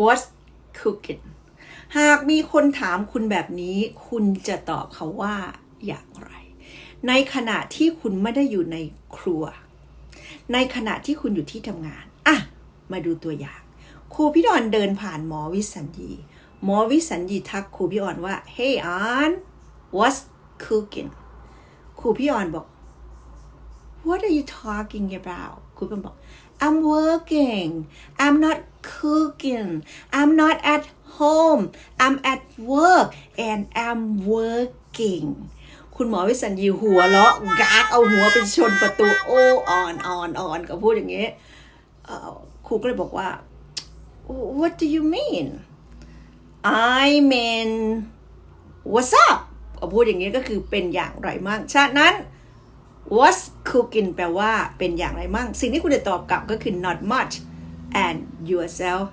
what's cooking หากมีคนถามคุณแบบนี้ คุณจะตอบเขาว่าอย่างไร ในขณะที่คุณไม่ได้อยู่ในครัว ในขณะที่คุณอยู่ที่ทำงาน อะ มาดูตัวอย่าง ครูพี่ดอนเดินผ่านหมอวิสัญญีหมอวิสัญญีทักครูพี่ออนว่า hey on what's cooking ครูพี่ออนบอก what are you talking about ครูพี่ออนบอก I'm working I'm not cooking I'm not at home I'm at work and I'm working คุณหมอวิสัญญีหัวเราะกากเอาหัวไปชนประตูโอ้อ่อนอ่อนอ่อนก็พูดอย่างนี้ครูก็เลยบอกว่า what do you mean I mean what's up ก็พูดอย่างนี้ก็คือเป็นอย่างไรมั่งฉะนั้น what's cooking แปลว่าเป็นอย่างไรมั่ง สิ่งที่คุณจะตอบกลับก็คือ not much and yourself